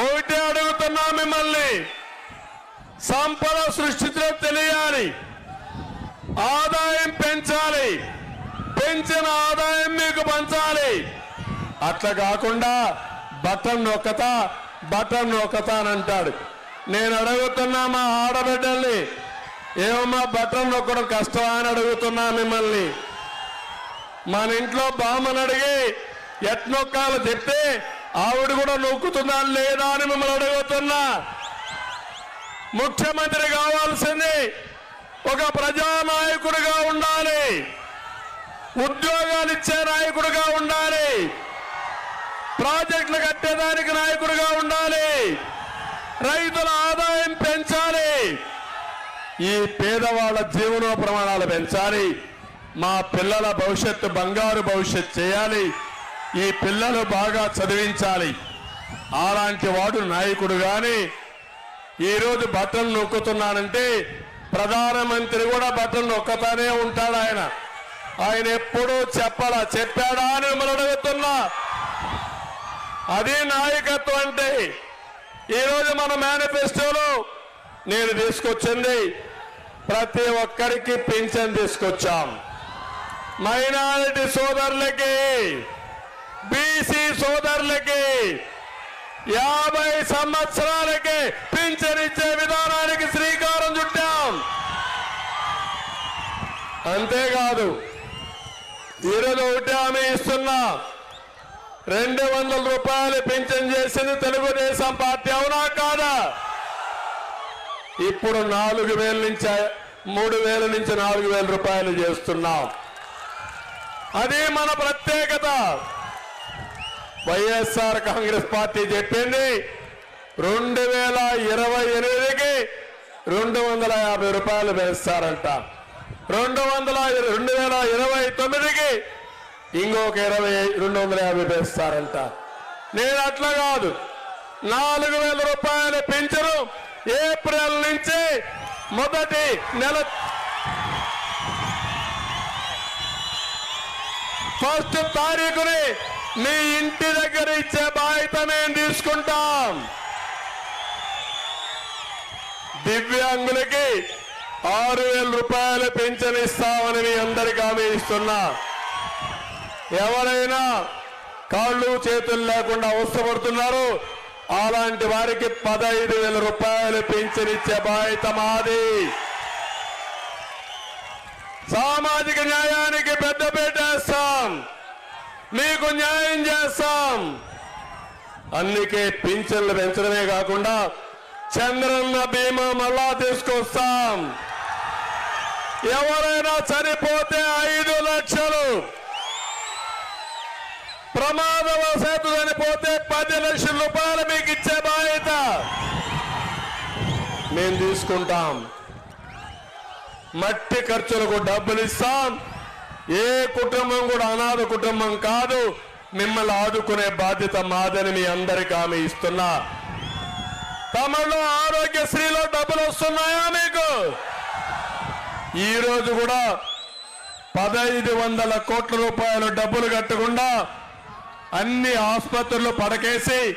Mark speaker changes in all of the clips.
Speaker 1: ఒకటే అడుగుతున్నా మిమ్మల్ని. సంపద సృష్టిలో తెలియాలి. ఆదాయం పెంచాలి. పెంచిన ఆదాయం మీకు పంచాలి. అట్లా కాకుండా బటన్ నొక్కతా బటన్ నొక్కతా అని అంటాడు. నేను అడుగుతున్నా మా ఆడబిడ్డల్ని ఏమమ్మా బటన్ నొక్కడం కష్టమా అని అడుగుతున్నా మిమ్మల్ని. మన ఇంట్లో బామ్మని అడిగి ఎట్నొక్కాలో చెప్తే ఆవిడ కూడా నొక్కుతుందా? లేదా అని మిమ్మల్ని అడుగుతున్నా. ముఖ్యమంత్రి కావాల్సింది ఒక ప్రజానాయకుడిగా ఉండాలి. ఉద్యోగాలు ఇచ్చే నాయకుడిగా ఉండాలి. ప్రాజెక్టులు కట్టేదానికి నాయకుడిగా ఉండాలి. రైతుల ఆదాయం పెంచాలి. ఈ పేదవాళ్ళ జీవన ప్రమాణాలు పెంచాలి. మా పిల్లల భవిష్యత్తు బంగారు భవిష్యత్తు చేయాలి. ఈ పిల్లలు బాగా చదివించాలి. అలాంటి వాడు నాయకుడు కానీ ఈరోజు బట్టలు నొక్కుతున్నానంటే ప్రధానమంత్రి కూడా బట్టలు నొక్కతానే ఉంటాడు ఆయన. ఆయన ఎప్పుడూ చెప్పడా చెప్పాడా అని మిమ్మల్ని అడుగుతున్నా. అది నాయకత్వం అంటే ఈరోజు మన మేనిఫెస్టోలో నేను తీసుకొచ్చింది ప్రతి ఒక్కరికి పింఛన్ తీసుకొచ్చాం. మైనారిటీ సోదరులకి బీసీ సోదరులకి యాభై సంవత్సరాలకి పింఛనిచ్చే విధానానికి శ్రీకారం చుట్టాం. అంతేకాదు ఈరోజు ఒకటి హామీ ఇస్తున్నా. రెండు వందల రూపాయలు పింఛన్ చేసింది తెలుగుదేశం పార్టీ అవునా కాదా? ఇప్పుడు నాలుగు వేల నుంచి మూడు వేల నుంచి నాలుగు వేల రూపాయలు చేస్తున్నాం. అది మన ప్రత్యేకత. వైఎస్ఆర్ కాంగ్రెస్ పార్టీ చెప్పింది. రెండు వేల ఇరవై ఎనిమిదికి రెండు వందల యాభై రూపాయలు వేస్తారంట. రెండు వందల రెండు వేల ఇరవై తొమ్మిదికి ఇంకొక ఇరవై రెండు వందల యాభై వేస్తారంట. నేను అట్లా కాదు. నాలుగు వేల రూపాయలు పెంచరు ఏప్రిల్ నుంచి మొదటి నెల ఫస్ట్ తారీఖుని మీ ఇంటి దగ్గర ఇచ్చే బాధ్యత మేము తీసుకుంటాం. దివ్యాంగులకి ఆరు వేల రూపాయలు పెన్షన్ ఇస్తామని మీ అందరికీ హామీ ఇస్తున్నా. ఎవరైనా కాళ్ళు చేతులు లేకుండా అవసరపడుతున్నారు అలాంటి వారికి పదహైదు వేల రూపాయలు పెన్షన్ ఇచ్చే బాధ్యత మాది. సామాజిక న్యాయానికి పెద్దపీట వేస్తాం. మీకు న్యాయం చేస్తాం. అందుకే పింఛన్లు పెంచడమే కాకుండా చంద్రన్న బీమా మళ్ళా తీసుకొస్తాం. ఎవరైనా చనిపోతే ఐదు లక్షలు. ప్రమాదవశాత్తు చనిపోతే పది లక్షల రూపాయలు మీకు ఇచ్చే బాధ్యత. మేము తీసుకుంటాం. మట్టి ఖర్చులకు డబ్బులు ఇస్తాం ఏ కుటుంబం కూడా అనాథ కుటుంబం కాదు. మిమ్మల్ని ఆదుకునే బాధ్యత మాదని మీ అందరికీ ఆమె ఇస్తున్నా. తమలో ఆరోగ్యశ్రీలో డబ్బులు వస్తున్నాయా మీకు ఈరోజు కూడా పదహైదు వందల కోట్ల రూపాయలు డబ్బులు కట్టకుండా అన్ని ఆసుపత్రులు పడకేసి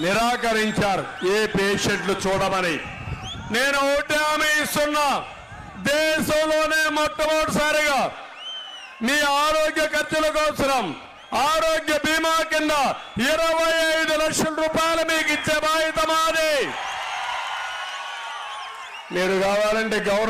Speaker 1: నిరాకరించారు. ఏ పేషెంట్లు చూడమని. నేను ఒకటి హామీ ఇస్తున్నా. దేశంలోనే మొట్టమొదటిసారిగా మీ ఆరోగ్య ఖర్చుల కోసం ఆరోగ్య బీమా కింద ఇరవై ఐదు లక్షల రూపాయలు మీకు ఇచ్చే బాధ్యత మాది. మీరు కావాలంటే గవర్నమెంట్